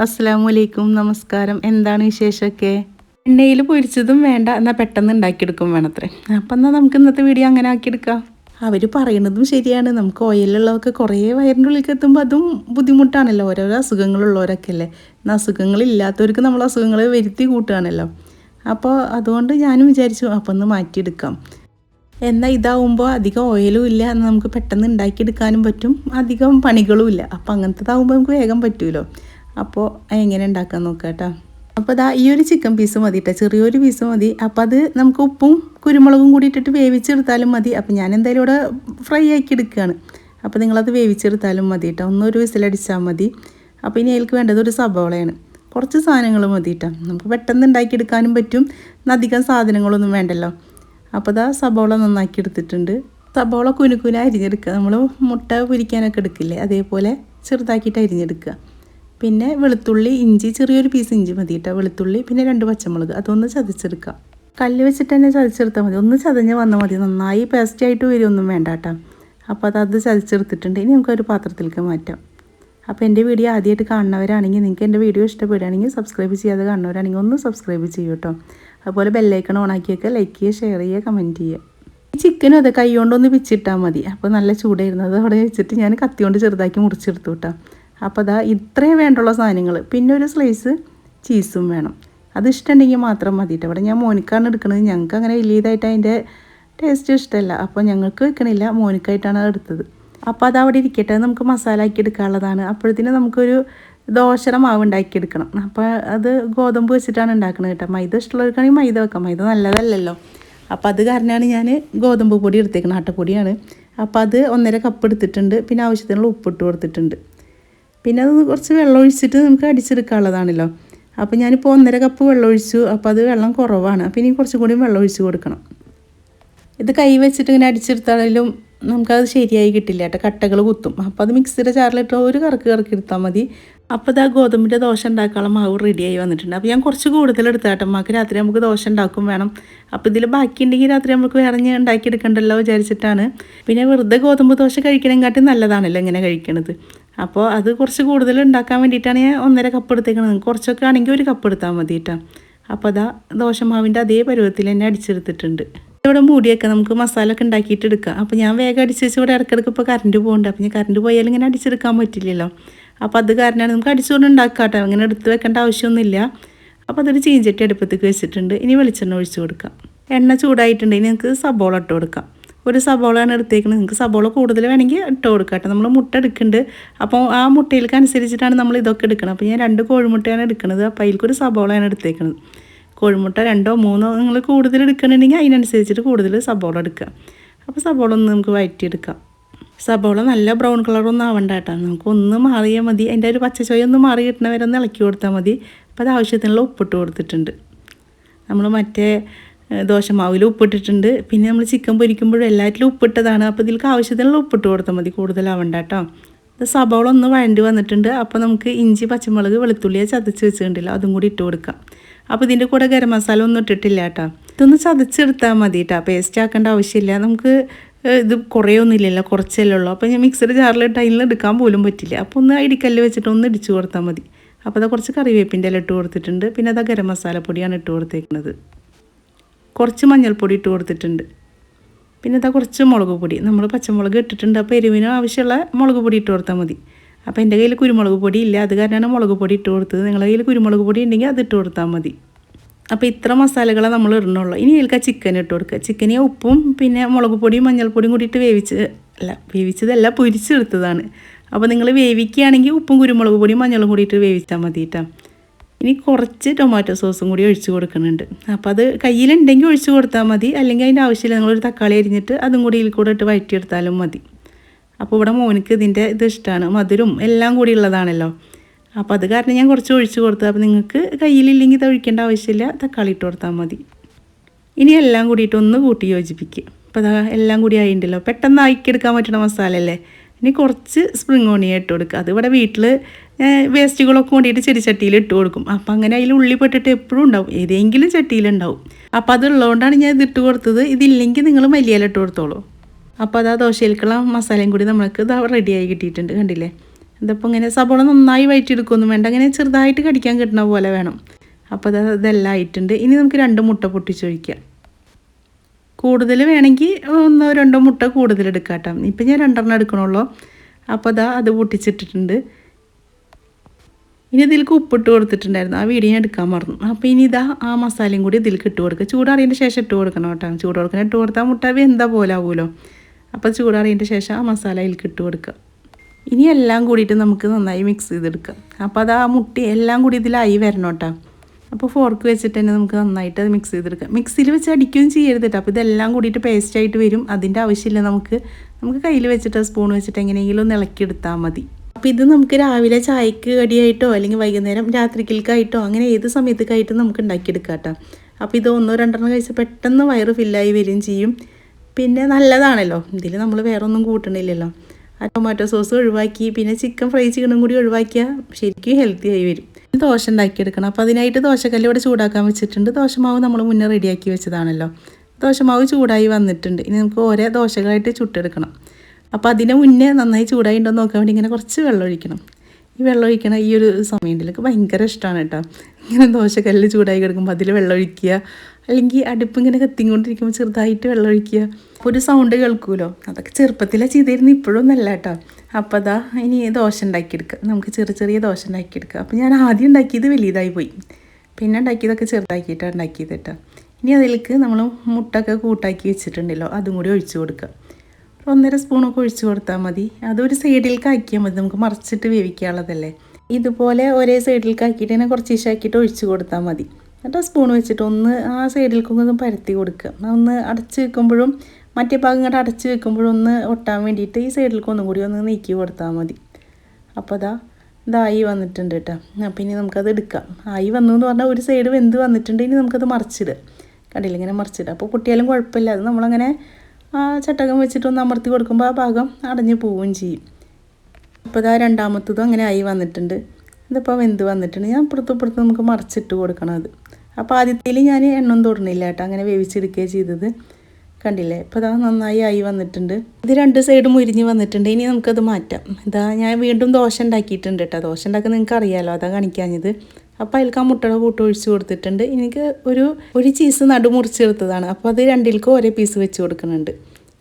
അസ്സാം വലൈക്കും നമസ്കാരം. എന്താണ് വിശേഷമൊക്കെ? എണ്ണയിൽ പൊരിച്ചതും വേണ്ട. എന്നാൽ പെട്ടെന്ന് ഉണ്ടാക്കിയെടുക്കും വേണത്രേ. അപ്പം എന്നാൽ നമുക്ക് ഇന്നത്തെ വീഡിയോ അങ്ങനെ ആക്കിയെടുക്കാം. അവർ പറയുന്നതും ശരിയാണ്. നമുക്ക് ഓയിലുള്ളതൊക്കെ കുറേ വയറിന്റെ ഉള്ളിലേക്ക് എത്തുമ്പോൾ അതും ബുദ്ധിമുട്ടാണല്ലോ. ഓരോരോ അസുഖങ്ങളുള്ളവരൊക്കെ അല്ലേ? എന്നാൽ അസുഖങ്ങളില്ലാത്തവർക്ക് നമ്മൾ അസുഖങ്ങൾ വരുത്തി കൂട്ടുകയാണല്ലോ. അപ്പോൾ അതുകൊണ്ട് ഞാനും വിചാരിച്ചു അപ്പം ഒന്ന് മാറ്റിയെടുക്കാം. എന്നാൽ ഇതാവുമ്പോൾ അധികം ഓയിലും ഇല്ല. എന്നാൽ നമുക്ക് പെട്ടെന്ന് ഉണ്ടാക്കിയെടുക്കാനും പറ്റും. അധികം പണികളും ഇല്ല. അപ്പം അങ്ങനത്തേതാവുമ്പോൾ നമുക്ക് വേഗം പറ്റുമല്ലോ അപ്പോൾ എങ്ങനെ ഉണ്ടാക്കാൻ നോക്കാം കേട്ടോ. അപ്പോൾ അതാ ഈ ഒരു ചിക്കൻ പീസ് മതി കേട്ടോ ചെറിയൊരു പീസ് മതി. അപ്പോൾ അത് നമുക്ക് ഉപ്പും കുരുമുളകും കൂടി ഇട്ടിട്ട് വേവിച്ചെടുത്താലും മതി. അപ്പോൾ ഞാൻ എന്തായാലും ഇവിടെ ഫ്രൈ ആക്കി എടുക്കുകയാണ് അപ്പോൾ നിങ്ങളത് വേവിച്ചെടുത്താലും മതി കേട്ടോ ഒന്നൊരു വിസിലടിച്ചാൽ മതി. അപ്പോൾ ഇനി അതിലേക്ക് വേണ്ടത് ഒരു സബോളയാണ് കുറച്ച് സാധനങ്ങൾ മതി കേട്ടോ നമുക്ക് പെട്ടെന്ന് ഉണ്ടാക്കിയെടുക്കാനും പറ്റും. അധികം സാധനങ്ങളൊന്നും വേണ്ടല്ലോ. അപ്പോൾ ഇതാ സബോള നന്നാക്കി എടുത്തിട്ടുണ്ട്. സബോള കുനുക്കുന അരിഞ്ഞെടുക്കുക. നമ്മൾ മുട്ട പൊരിക്കാനൊക്കെ എടുക്കില്ലേ? അതേപോലെ ചെറുതാക്കിയിട്ട് അരിഞ്ഞെടുക്കുക. പിന്നെ വെളുത്തുള്ളി ഇഞ്ചി ചെറിയൊരു പീസ് ഇഞ്ചി മതി കേട്ടോ വെളുത്തുള്ളി പിന്നെ രണ്ട് പച്ചമുളക്. അതൊന്ന് ചതച്ചെടുക്കാം. കല്ല് വെച്ചിട്ട് തന്നെ ചതച്ചെടുത്താൽ മതി. ഒന്ന് ചതഞ്ഞ് വന്നാൽ മതി. നന്നായി പേസ്റ്റ് ആയിട്ട് വരുമൊന്നും വേണ്ട കേട്ടോ അപ്പോൾ അത് അത് ചതച്ചെടുത്തിട്ടുണ്ട്. ഇനി നമുക്കൊരു പാത്രത്തിലേക്ക് മാറ്റാം. അപ്പോൾ എന്റെ വീഡിയോ ആദ്യമായിട്ട് കാണുന്നവരാണെങ്കിൽ നിങ്ങൾക്ക് എന്റെ വീഡിയോ ഇഷ്ടപ്പെടുകയാണെങ്കിൽ സബ്സ്ക്രൈബ് ചെയ്യാതെ കാണുന്നവരാണെങ്കിൽ ഒന്ന് സബ്സ്ക്രൈബ് ചെയ്യൂ കേട്ടോ അതുപോലെ ബെല്ലൈക്കൺ ഓണാക്കി വെക്കുക. ലൈക്ക് ചെയ്യുക ഷെയർ ചെയ്യുക കമന്റ് ചെയ്യുക. ഈ ചിക്കനും അതെ കൈ കൊണ്ടൊന്ന് പിച്ചിട്ടാൽ മതി. അപ്പോൾ നല്ല ചൂടായിരുന്നു. അത് അവിടെ വെച്ചിട്ട് ഞാൻ കത്തി കൊണ്ട് ചെറുതാക്കി മുറിച്ചെടുത്തു കേട്ടോ അപ്പോൾ അതാ ഇത്രയും വേണ്ടുള്ള സാധനങ്ങൾ. പിന്നെ ഒരു സ്ലൈസ് ചീസും വേണം. അത് ഇഷ്ടമുണ്ടെങ്കിൽ മാത്രം മതി കേട്ടോ ഇവിടെ ഞാൻ മോനിക്കാണ് എടുക്കുന്നത് ഞങ്ങൾക്ക് അങ്ങനെ വലിയതായിട്ട് അതിന്റെ ടേസ്റ്റ് ഇഷ്ടമല്ല അപ്പോൾ ഞങ്ങൾക്ക് വെക്കണില്ല. മോനിക്കായിട്ടാണ് എടുത്തത്. അപ്പോൾ അത് അവിടെ ഇരിക്കട്ടെ. നമുക്ക് മസാല ആക്കി എടുക്കാനുള്ളതാണ്. അപ്പോഴത്തേന് നമുക്കൊരു ദോശയുടെ മാവ് ഉണ്ടാക്കിയെടുക്കണം. അപ്പോൾ അത് ഗോതമ്പ് വെച്ചിട്ടാണ് ഉണ്ടാക്കുന്നത് കേട്ടോ മൈദ ഇഷ്ടമുള്ളവർക്കാണെങ്കിൽ മൈദ വെക്കാം. മൈദ നല്ലതല്ലല്ലോ. അപ്പോൾ അത് കാരണമാണ് ഞാൻ ഗോതമ്പ് പൊടി എടുത്തേക്കുന്നത് ആട്ടപ്പൊടിയാണ്. അപ്പോൾ അത് ഒന്നര കപ്പ് എടുത്തിട്ടുണ്ട്. പിന്നെ ആവശ്യത്തിനുള്ള ഉപ്പിട്ട് കൊടുത്തിട്ടുണ്ട്. പിന്നെ അത് കുറച്ച് വെള്ളം ഒഴിച്ചിട്ട് നമുക്ക് അടിച്ചെടുക്കാനുള്ളതാണല്ലോ. അപ്പോൾ ഞാനിപ്പോൾ ഒന്നര കപ്പ് വെള്ളം ഒഴിച്ചു. അപ്പോൾ അത് വെള്ളം കുറവാണ്. അപ്പോൾ ഇനി കുറച്ചും കൂടി വെള്ളം ഒഴിച്ച് കൊടുക്കണം. ഇത് കൈ വെച്ചിട്ട് ഇങ്ങനെ അടിച്ചെടുത്താലും നമുക്കത് ശരിയായി കിട്ടില്ല കേട്ടോ. കട്ടകൾ കുത്തും. അപ്പോൾ അത് മിക്സിയുടെ ചാറിലിട്ട് ഒരു കറക്ക് കറക്കി എടുത്താൽ മതി. അപ്പോൾ ഇതാ ഗോതമ്പിന്റെ ദോശ ഉണ്ടാക്കാനുള്ള മാവ് റെഡിയായി വന്നിട്ടുണ്ട്. അപ്പോൾ ഞാൻ കുറച്ച് കൂടുതൽ എടുത്താട്ടോ അമ്മയ്ക്ക് രാത്രി നമുക്ക് ദോശ ഉണ്ടാക്കും വേണം. അപ്പോൾ ഇതിൽ ബാക്കി ഉണ്ടെങ്കിൽ രാത്രി നമുക്ക് വേറെ ഞാൻ ഉണ്ടാക്കിയെടുക്കണ്ടല്ലോ വിചാരിച്ചിട്ടാണ്. പിന്നെ വെറുതെ ഗോതമ്പ് ദോശ കഴിക്കണേക്കാട്ടി നല്ലതാണല്ലോ ഇങ്ങനെ കഴിക്കണത്. അപ്പോൾ അത് കുറച്ച് കൂടുതൽ ഉണ്ടാക്കാൻ വേണ്ടിയിട്ടാണ് ഞാൻ ഒന്നര കപ്പ് എടുത്തേക്കുന്നത് കുറച്ചൊക്കെ ആണെങ്കിൽ ഒരു കപ്പ് എടുത്താൽ മതി കേട്ടോ അപ്പോൾ അതാ ദോശമാവിന്റെ അതേ പരുവത്തിൽ തന്നെ അടിച്ചെടുത്തിട്ടുണ്ട്. ഇവിടെ മൂടിയൊക്കെ നമുക്ക് മസാല ഒക്കെ ഉണ്ടാക്കിയിട്ട് എടുക്കാം. അപ്പോൾ ഞാൻ വേഗം അടിച്ച് വെച്ച് ഇവിടെ ഇടയ്ക്കിടയ്ക്ക് ഇപ്പോൾ കറണ്ട് പോകുന്നുണ്ട് അപ്പോൾ ഞാൻ കറണ്ട് പോയാലും ഇങ്ങനെ അടിച്ചെടുക്കാൻ പറ്റില്ലല്ലോ. അപ്പോൾ അത് കാരണമാണ് നമുക്ക് അടിച്ചുകൊണ്ട് ഉണ്ടാക്കാം കേട്ടോ അങ്ങനെ എടുത്ത് വെക്കേണ്ട ആവശ്യമൊന്നുമില്ല. അപ്പോൾ അതൊരു ചീഞ്ചട്ടി അടുപ്പത്തേക്ക് വെച്ചിട്ടുണ്ട്. ഇനി വെളിച്ചെണ്ണ ഒഴിച്ച് കൊടുക്കാം. എണ്ണ ചൂടായിട്ടുണ്ടെങ്കിൽ നിങ്ങൾക്ക് സബോള ഇട്ട് കൊടുക്കാം. ഒരു സബോളയാണ് എടുത്തേക്കുന്നത് നിങ്ങൾക്ക് സബോള കൂടുതൽ വേണമെങ്കിൽ ഇട്ട് കൊടുക്കാം കേട്ടോ നമ്മൾ മുട്ട എടുക്കുന്നുണ്ട്. അപ്പോൾ ആ മുട്ടയിലേക്ക് അനുസരിച്ചിട്ടാണ് നമ്മൾ ഇതൊക്കെ എടുക്കുന്നത് അപ്പോൾ ഞാൻ രണ്ട് കോഴിമുട്ടയാണ് എടുക്കുന്നത് അപ്പോൾ അതിലേക്കൊരു സബോളയാണ് എടുത്തേക്കുന്നത് കോഴിമുട്ട രണ്ടോ മൂന്നോ നിങ്ങൾ കൂടുതൽ എടുക്കണമെങ്കിൽ അതിനനുസരിച്ചിട്ട് കൂടുതൽ സബോള എടുക്കുക. അപ്പോൾ സബോള ഒന്ന് നമുക്ക് വഴറ്റിയെടുക്കാം. സബോള നല്ല ബ്രൗൺ കളറൊന്നും ആവണ്ട കേട്ടോ. നമുക്ക് ഒന്ന് മാറിയാൽ മതി. അതിന്റെ ഒരു പച്ചച്ചോയ ഒന്ന് മാറി കിട്ടണ ഒന്ന് ഇളക്കി കൊടുത്താൽ മതി. അപ്പോൾ അത് ആവശ്യത്തിനുള്ള ഉപ്പിട്ട് കൊടുത്തിട്ടുണ്ട്. നമ്മൾ മറ്റേ ദോശമാവിൽ ഉപ്പിട്ടിട്ടുണ്ട്. പിന്നെ നമ്മൾ ചിക്കൻ പൊരിക്കുമ്പോഴും എല്ലാറ്റിലും ഉപ്പിട്ടതാണ്. അപ്പോൾ ഇതിലേക്ക് ആവശ്യത്തിനുള്ള ഉപ്പിട്ട് കൊടുത്താൽ മതി കൂടുതലാവണ്ട കേട്ടോ സബോള ഒന്ന് വഴണ്ടി വന്നിട്ടുണ്ട്. അപ്പോൾ നമുക്ക് ഇഞ്ചി പച്ചമുളക് വെളുത്തുള്ളിയെ ചതച്ച് വെച്ചിട്ടുണ്ടല്ലോ അതും കൂടി ഇട്ട് കൊടുക്കാം. അപ്പോൾ ഇതിന്റെ കൂടെ ഗരം മസാല ഒന്നും ഇട്ടിട്ടില്ല കേട്ടോ ഇതൊന്ന് ചതച്ചെടുത്താൽ മതി കേട്ടോ പേസ്റ്റ് ആക്കേണ്ട ആവശ്യമില്ല. നമുക്ക് ഇത് കുറേ ഒന്നും ഇല്ലല്ലോ കുറച്ചല്ലേ ഉള്ളൂ. അപ്പോൾ ഞാൻ മിക്സഡ് ജാറിലിട്ട് അതിൽ എടുക്കാൻ പോലും പറ്റില്ല. അപ്പോൾ ഒന്ന് ഇടിക്കല്ല് വെച്ചിട്ട് ഒന്ന് ഇടിച്ചു കൊടുത്താൽ മതി. അപ്പോൾ അത് കുറച്ച് കറിവേപ്പിന്റെ എല്ലാം ഇട്ട് കൊടുത്തിട്ടുണ്ട്. പിന്നെ അത് ഗരം മസാലപ്പൊടിയാണ് ഇട്ട് കൊടുത്തേക്കുന്നത്. കുറച്ച് മഞ്ഞൾപ്പൊടി ഇട്ട് കൊടുത്തിട്ടുണ്ട്. പിന്നെ ഇതാ കുറച്ച് മുളക് പൊടി. നമ്മൾ പച്ചമുളക് ഇട്ടിട്ടുണ്ട്. അപ്പോൾ എരിവിന് ആവശ്യമുള്ള മുളക് പൊടി ഇട്ട് കൊടുത്താൽ മതി. അപ്പോൾ എന്റെ കയ്യിൽ കുരുമുളക് പൊടി ഇല്ല. അത് കാരണമാണ് മുളക് പൊടി ഇട്ട് കൊടുത്തത്. നിങ്ങളുടെ കയ്യിൽ കുരുമുളക് പൊടി ഉണ്ടെങ്കിൽ അത് ഇട്ട് കൊടുത്താൽ മതി. അപ്പോൾ ഇത്ര മസാലകളെ നമ്മൾ ഇടണുള്ളൂ. ഇനി ഇതിലേക്ക് ചിക്കൻ ഇട്ട് കൊടുക്കുക ചിക്കനെ ഉപ്പും പിന്നെ മുളക് പൊടിയും മഞ്ഞൾപ്പൊടിയും കൂടിയിട്ട് വേവിച്ച് അല്ല വേവിച്ചതല്ല പൊരിച്ചെടുത്തതാണ്. അപ്പോൾ നിങ്ങൾ വേവിക്കുകയാണെങ്കിൽ ഉപ്പും കുരുമുളക് പൊടിയും മഞ്ഞളും കൂടിയിട്ട് വേവിച്ചാൽ മതി കേട്ടോ ഇനി കുറച്ച് ടൊമാറ്റോ സോസും കൂടി ഒഴിച്ച് കൊടുക്കുന്നുണ്ട്. അപ്പോൾ അത് കയ്യിലുണ്ടെങ്കിൽ ഒഴിച്ച് കൊടുത്താൽ മതി. അല്ലെങ്കിൽ അതിന്റെ ആവശ്യമില്ല നിങ്ങളൊരു തക്കാളി അരിഞ്ഞിട്ട് അതും കൂടി ഇതിൽ കൂടെ ഇട്ട് വഴറ്റിയെടുത്താലും മതി. അപ്പോൾ ഇവിടെ മോനിക്ക് ഇതിന്റെ ഇത് ഇഷ്ടമാണ് മധുരം എല്ലാം കൂടി ഉള്ളതാണല്ലോ. അപ്പോൾ അത് കാരണം ഞാൻ കുറച്ച് ഒഴിച്ച് കൊടുത്തു. അപ്പോൾ നിങ്ങൾക്ക് കയ്യിലില്ലെങ്കിൽ ഇത് ഒഴിക്കേണ്ട ആവശ്യമില്ല. തക്കാളി ഇട്ട് കൊടുത്താൽ മതി. ഇനി എല്ലാം കൂടിയിട്ട് ഒന്ന് കൂട്ടി യോജിപ്പിക്കുക അപ്പോൾ അതാ എല്ലാം കൂടി ആയിട്ടുണ്ടല്ലോ പെട്ടെന്ന് ആക്കിയെടുക്കാൻ പറ്റുന്ന മസാല അല്ലേ ഇനി കുറച്ച് സ്പ്രിങ് ഓണിയ കൊടുക്കുക അത് ഇവിടെ വീട്ടിൽ വേസ്റ്റുകളൊക്കെ കൊണ്ടിട്ട് ചെടിച്ചട്ടിയിൽ ഇട്ട് കൊടുക്കും. അപ്പം അങ്ങനെ അതിൽ ഉള്ളി പെട്ടിട്ട് എപ്പോഴും ഉണ്ടാവും. ഏതെങ്കിലും ചട്ടിയിലുണ്ടാവും. അപ്പോൾ അതുള്ളതുകൊണ്ടാണ് ഞാൻ ഇതിട്ട് കൊടുത്തത്. ഇതില്ലെങ്കിൽ നിങ്ങൾ മല്ലിയില ഇട്ട് കൊടുത്തോളൂ. അപ്പോൾ അത് ദോശയിലേക്കുള്ള മസാലയും കൂടി നമ്മൾക്ക് ഇത് റെഡിയായി കിട്ടിയിട്ടുണ്ട്. കണ്ടില്ലേ? ഇതിപ്പോൾ ഇങ്ങനെ സബോള നന്നായി വയറ്റിയെടുക്കുകയൊന്നും വേണ്ട. അങ്ങനെ ചെറുതായിട്ട് കടിക്കാൻ കിട്ടുന്ന പോലെ വേണം. അപ്പോൾ അത് ഇതെല്ലാം ആയിട്ടുണ്ട്. ഇനി നമുക്ക് രണ്ട് മുട്ട പൊട്ടിച്ചൊഴിക്കാം. കൂടുതൽ വേണമെങ്കിൽ ഒന്നോ രണ്ടോ മുട്ട കൂടുതൽ എടുക്കാം കേട്ടോ ഇപ്പം ഞാൻ രണ്ടെണ്ണം എടുക്കണുള്ളൂ. അപ്പോൾ അതാ അത് പൊട്ടിച്ചിട്ടിട്ടുണ്ട്. ഇനി ഇതിലേക്ക് ഉപ്പിട്ട് കൊടുത്തിട്ടുണ്ടായിരുന്നു. ആ വീഡിയോ ഞാൻ എടുക്കാൻ മറന്നു. അപ്പോൾ ഇനി ഇതാ ആ മസാലയും കൂടി ഇതിലേക്ക് ഇട്ട് കൊടുക്കുക ചൂടാറിയതിന്റെ ശേഷം ഇട്ട് കൊടുക്കണം കേട്ടോ. ചൂട് കൊടുക്കണം. ഇട്ട് കൊടുത്താൽ മുട്ട വെന്താ പോലെ ആവുമല്ലോ അപ്പോൾ ചൂടാറിയതിന്റെ ശേഷം ആ മസാല ഇതിലേക്ക് ഇട്ട് കൊടുക്കുക ഇനി എല്ലാം കൂടിയിട്ട് നമുക്ക് നന്നായി മിക്സ് ചെയ്തെടുക്കാം. അപ്പോൾ അത് ആ മുട്ടി എല്ലാം കൂടി ഇതിലായി വരണം കേട്ടോ. അപ്പോൾ ഫോർക്ക് വെച്ചിട്ട് തന്നെ നമുക്ക് നന്നായിട്ട് അത് മിക്സ് ചെയ്തെടുക്കാം. മിക്സിയിൽ വെച്ച് അടിക്കുകയും ചെയ്യരുത് കേട്ടോ. അപ്പോൾ ഇതെല്ലാം കൂടിയിട്ട് പേസ്റ്റ് ആയിട്ട് വരും. അതിന്റെ ആവശ്യമില്ല നമുക്ക്. നമുക്ക് കയ്യിൽ വെച്ചിട്ട് സ്പൂൺ വെച്ചിട്ട് എങ്ങനെയെങ്കിലും ഒന്ന് ഇളക്കിയെടുത്താൽ മതി. അപ്പോൾ ഇത് നമുക്ക് രാവിലെ ചായക്ക് കടിയായിട്ടോ അല്ലെങ്കിൽ വൈകുന്നേരം രാത്രിക്കൽക്കായിട്ടോ അങ്ങനെ ഏത് സമയത്തേക്കായിട്ടും നമുക്ക് ഉണ്ടാക്കിയെടുക്കാം കേട്ടോ. അപ്പോൾ ഇത് ഒന്നോ രണ്ടെണ്ണം കഴിച്ചാൽ പെട്ടെന്ന് വയറ് ഫില്ലായി വരികയും ചെയ്യും. പിന്നെ നല്ലതാണല്ലോ. ഇതിൽ നമ്മൾ വേറെ ഒന്നും കൂട്ടണില്ലല്ലോ. ആ ടൊമാറ്റോ സോസ് ഒഴിവാക്കി പിന്നെ ചിക്കൻ ഫ്രൈ ചിക്കനും കൂടി ഒഴിവാക്കിയാൽ ശരിക്കും ഹെൽത്തി ആയി വരും. ദോശ ഉണ്ടാക്കിയെടുക്കണം. അപ്പോൾ അതിനായിട്ട് ദോശക്കല്ല് ഇവിടെ ചൂടാക്കാൻ വെച്ചിട്ടുണ്ട്. ദോശമാവ് നമ്മൾ മുന്നേ റെഡിയാക്കി വെച്ചതാണല്ലോ. ദോശമാവ് ചൂടായി വന്നിട്ടുണ്ട്. ഇനി നമുക്ക് ഓരോ ദോശകളായിട്ട് ചുട്ടെടുക്കണം. അപ്പോൾ അതിന് മുന്നേ നന്നായി ചൂടായി ഉണ്ടോ എന്ന് നോക്കാൻ വേണ്ടി ഇങ്ങനെ കുറച്ച് വെള്ളം ഒഴിക്കണം. ഈ വെള്ളം ഒഴിക്കണ ഈ ഒരു സമയത്തിലൊക്കെ ഭയങ്കര ഇഷ്ടമാണ് കേട്ടോ. ഇങ്ങനെ ദോശക്കല്ലിൽ ചൂടായി കിടക്കുമ്പോൾ അതിൽ വെള്ളം ഒഴിക്കുക. അല്ലെങ്കിൽ അടുപ്പ് ഇങ്ങനെ കത്തിക്കൊണ്ടിരിക്കുമ്പോൾ ചെറുതായിട്ട് വെള്ളം ഒഴിക്കുക. അപ്പോൾ ഒരു സൗണ്ട് കേൾക്കുമല്ലോ അതൊക്കെ ചെറുപ്പത്തിലാണ് ചെയ്തിരുന്നു ഇപ്പോഴൊന്നല്ല കേട്ടോ. അപ്പോൾ അതാ ഇനി ദോശ ഉണ്ടാക്കിയെടുക്കുക നമുക്ക് ചെറിയ ചെറിയ ദോശ ഉണ്ടാക്കിയെടുക്കുക അപ്പോൾ ഞാൻ ആദ്യം ഉണ്ടാക്കിയത് വലിയതായി പോയി. പിന്നെ ഉണ്ടാക്കിയതൊക്കെ ചെറുതാക്കിയിട്ടാണ് ഉണ്ടാക്കിയത് കേട്ടോ. ഇനി അതിലേക്ക് നമ്മൾ മുട്ടൊക്കെ കൂട്ടാക്കി വെച്ചിട്ടുണ്ടല്ലോ അതും കൂടി ഒഴിച്ചു കൊടുക്കുക ഒന്നര സ്പൂണൊക്കെ ഒഴിച്ചു കൊടുത്താൽ മതി. അതൊരു സൈഡിലേക്ക് ആക്കിയാൽ മതി. നമുക്ക് മറിച്ചിട്ട് വേവിക്കാനുള്ളതല്ലേ. ഇതുപോലെ ഒരേ സൈഡിലേക്ക് ആക്കിയിട്ട് തന്നെ കുറച്ച് ഈശാക്കിയിട്ട് ഒഴിച്ചു കൊടുത്താൽ മതി. എന്നിട്ട് സ്പൂൺ വെച്ചിട്ട് ഒന്ന് ആ സൈഡിലേക്കൊക്കെ ഒന്ന് പരത്തി കൊടുക്കുക. ഒന്ന് അടച്ച് വെക്കുമ്പോഴും മറ്റേ ഭാഗം ഇങ്ങോട്ട് അടച്ച് വെക്കുമ്പോഴും ഒന്ന് ഒട്ടാൻ വേണ്ടിയിട്ട് ഈ സൈഡിലേക്ക് ഒന്നും കൂടി ഒന്ന് നീക്കി കൊടുത്താൽ മതി. അപ്പോൾ അതാ ഇതായി വന്നിട്ടുണ്ട് കേട്ടോ. അപ്പം ഇനി നമുക്കത് എടുക്കാം. ആയി വന്നു എന്ന് പറഞ്ഞാൽ ഒരു സൈഡ് വെന്ത് വന്നിട്ടുണ്ട്. ഇനി നമുക്കത് മറിച്ചിടുക. കണ്ടില്ല ഇങ്ങനെ മറിച്ചിടുക. അപ്പോൾ കുട്ടിയാലും കുഴപ്പമില്ല. അത് നമ്മളങ്ങനെ ആ ചട്ടകം വെച്ചിട്ടൊന്ന് അമർത്തി കൊടുക്കുമ്പോൾ ആ ഭാഗം അടഞ്ഞു പോവുകയും ചെയ്യും. അപ്പോൾ ഇതാ രണ്ടാമത്തതും അങ്ങനെ ആയി വന്നിട്ടുണ്ട്. ഇതിപ്പോൾ വെന്ത് വന്നിട്ടുണ്ട്. ഞാൻ അപ്പുറത്തും ഇപ്പുറത്തും നമുക്ക് മറിച്ചിട്ട് കൊടുക്കണം അത്. അപ്പോൾ ആദ്യത്തേൽ ഞാൻ എണ്ണം തൊടണില്ല കേട്ടോ. അങ്ങനെ വേവിച്ചെടുക്കുകയാണ് ചെയ്തത്. കണ്ടില്ലേ? ഇപ്പോൾ ഇതാ നന്നായി ആയി വന്നിട്ടുണ്ട്. ഇത് രണ്ട് സൈഡും മുരിഞ്ഞ് വന്നിട്ടുണ്ട്. ഇനി നമുക്കത് മാറ്റാം. ഇതാ ഞാൻ വീണ്ടും ദോശ ഉണ്ടാക്കിയിട്ടുണ്ട് കേട്ടോ. ദോശ ഉണ്ടാക്കുന്നത് നിങ്ങൾക്ക് അറിയാമല്ലോ അതാ കാണിക്കാഞ്ഞത്. അപ്പോൾ അതിലേക്ക് ആ മുട്ടയുടെ കൂട്ട് ഒഴിച്ച് കൊടുത്തിട്ടുണ്ട്. എനിക്ക് ഒരു ഒരു ചീസ് നടു മുറിച്ചെടുത്തതാണ്. അപ്പോൾ അത് രണ്ടിൽക്കും ഒരേ പീസ് വെച്ച് കൊടുക്കുന്നുണ്ട്.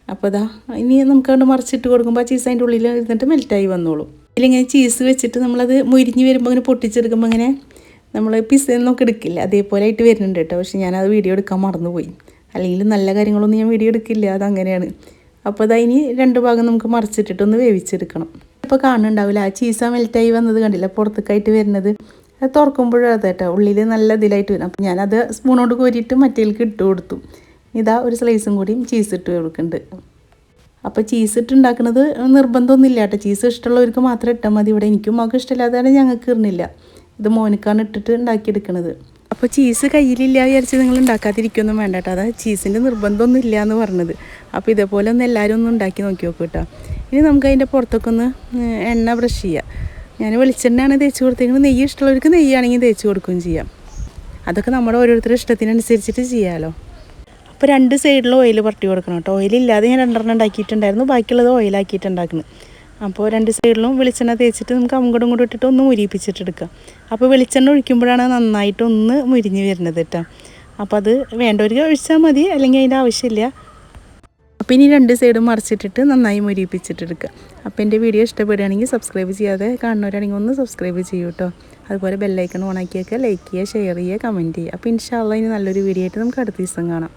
അപ്പോൾ ഇതാ ഇനി നമുക്ക് അവിടെ മറിച്ചിട്ട് കൊടുക്കുമ്പോൾ ആ ചീസ് അതിന്റെ ഉള്ളിൽ ഇരുന്നിട്ട് മെൽറ്റായി വന്നോളും. ഇതിലിങ്ങനെ ചീസ് വെച്ചിട്ട് നമ്മളത് മുരിഞ്ഞ് വരുമ്പോൾ അങ്ങനെ പൊട്ടിച്ചെടുക്കുമ്പോൾ അങ്ങനെ നമ്മൾ പിസ്സയൊക്കെ എടുക്കില്ല. അതേപോലെ ആയിട്ട് വരുന്നുണ്ട് കേട്ടോ. പക്ഷെ ഞാനത് വീഡിയോ എടുക്കാൻ മറന്നുപോയി. അല്ലെങ്കിൽ നല്ല കാര്യങ്ങളൊന്നും ഞാൻ വീഡിയോ എടുക്കില്ല. അതങ്ങനെയാണ് അപ്പോൾ ഇനി രണ്ട് ഭാഗം നമുക്ക് മറിച്ചിട്ടിട്ടൊന്ന് വേവിച്ചെടുക്കണം. ഇപ്പോൾ കാണുന്നുണ്ടാവില്ല. ആ ചീസ മെൽറ്റായി വന്നത് കണ്ടില്ല? പുറത്തേക്കായിട്ട് വരുന്നത്. തുറക്കുമ്പോഴും അത് കേട്ടോ. ഉള്ളിൽ നല്ല ഇതിലായിട്ട് വരും. അപ്പോൾ ഞാനത് സ്പൂണോട് കോരിയിട്ട് മറ്റേലേക്ക് ഇട്ട് കൊടുത്തു. ഇതാ ഒരു സ്ലൈസും കൂടിയും ചീസ് ഇട്ട് കൊടുക്കുന്നുണ്ട് അപ്പോൾ ചീസ് ഇട്ട് ഉണ്ടാക്കുന്നത് നിർബന്ധമൊന്നുമില്ല കേട്ടോ. ചീസ് ഇഷ്ടമുള്ളവർക്ക് മാത്രം ഇട്ടാൽ മതി. ഇവിടെ എനിക്കും മകൾക്ക് ഇഷ്ടമില്ലാതെ ഞങ്ങൾക്ക് ഇടുന്നില്ല. ഇത് മോനിക്കാണ് ഇട്ടിട്ട് ഉണ്ടാക്കിയെടുക്കുന്നത് അപ്പോൾ ചീസ് കയ്യിലില്ല വിചാരിച്ച് നിങ്ങൾ ഉണ്ടാക്കാതിരിക്കൊന്നും വേണ്ട കേട്ടോ. അതാ ചീസിന്റെ നിർബന്ധമൊന്നും ഇല്ല എന്ന് പറഞ്ഞത്. അപ്പോൾ ഇതേപോലെ ഒന്ന് എല്ലാവരും ഒന്ന് ഉണ്ടാക്കി നോക്കി നോക്കൂ കേട്ടോ. ഇനി നമുക്ക് അതിന്റെ പുറത്തൊക്കെ ഒന്ന് എണ്ണ ബ്രഷ് ചെയ്യാം. ഞാൻ വെളിച്ചെണ്ണയാണ് തേച്ച് കൊടുത്തേക്കുന്നത് നെയ്യ് ഇഷ്ടമുള്ളവർക്ക് നെയ്യാണെങ്കിൽ തേച്ച് കൊടുക്കുകയും ചെയ്യാം. അതൊക്കെ നമ്മുടെ ഓരോരുത്തരുടെ ഇഷ്ടത്തിനനുസരിച്ചിട്ട് ചെയ്യാമല്ലോ അപ്പോൾ രണ്ട് സൈഡിൽ ഓയിൽ പുരട്ടി കൊടുക്കണം കേട്ടോ. ഓയിലില്ലാതെ ഞാൻ രണ്ടെണ്ണം ഉണ്ടാക്കിയിട്ടുണ്ടായിരുന്നു. ബാക്കിയുള്ളത് ഓയിലാക്കിയിട്ടുണ്ടാക്കുന്നത് അപ്പോൾ രണ്ട് സൈഡിലും വെളിച്ചെണ്ണ തേച്ചിട്ട് നമുക്ക് അങ്ങോട്ടും ഇങ്ങോട്ടും ഇട്ടിട്ട് ഒന്ന് മുരിപ്പിച്ചിട്ടെടുക്കാം അപ്പോൾ വെളിച്ചെണ്ണ ഒഴിക്കുമ്പോഴാണ് നന്നായിട്ട് ഒന്ന് മുരിഞ്ഞ് വരുന്നത് കേട്ടോ. അപ്പോൾ അത് വേണ്ടവർക്ക് ഒഴിച്ചാൽ മതി. അല്ലെങ്കിൽ അതിന്റെ ആവശ്യമില്ല. അപ്പോൾ ഇനി രണ്ട് സൈഡും മറിച്ചിട്ടിട്ട് നന്നായി മുരിപ്പിച്ചിട്ടെടുക്കുക അപ്പോൾ എന്റെ വീഡിയോ ഇഷ്ടപ്പെടുകയാണെങ്കിൽ സബ്സ്ക്രൈബ് ചെയ്യാതെ കാണുന്നവരാണെങ്കിൽ ഒന്ന് സബ്സ്ക്രൈബ് ചെയ്യൂ കേട്ടോ അതുപോലെ ബെല്ലൈക്കൺ ഓണാക്കിയൊക്കെ ലൈക്ക് ചെയ്യുക ഷെയർ ചെയ്യുക കമന്റ് ചെയ്യുക. അപ്പോൾ ഇൻഷാല്ല ഇനി നല്ലൊരു വീഡിയോ ആയിട്ട് നമുക്ക് അടുത്ത ദിവസം കാണാം.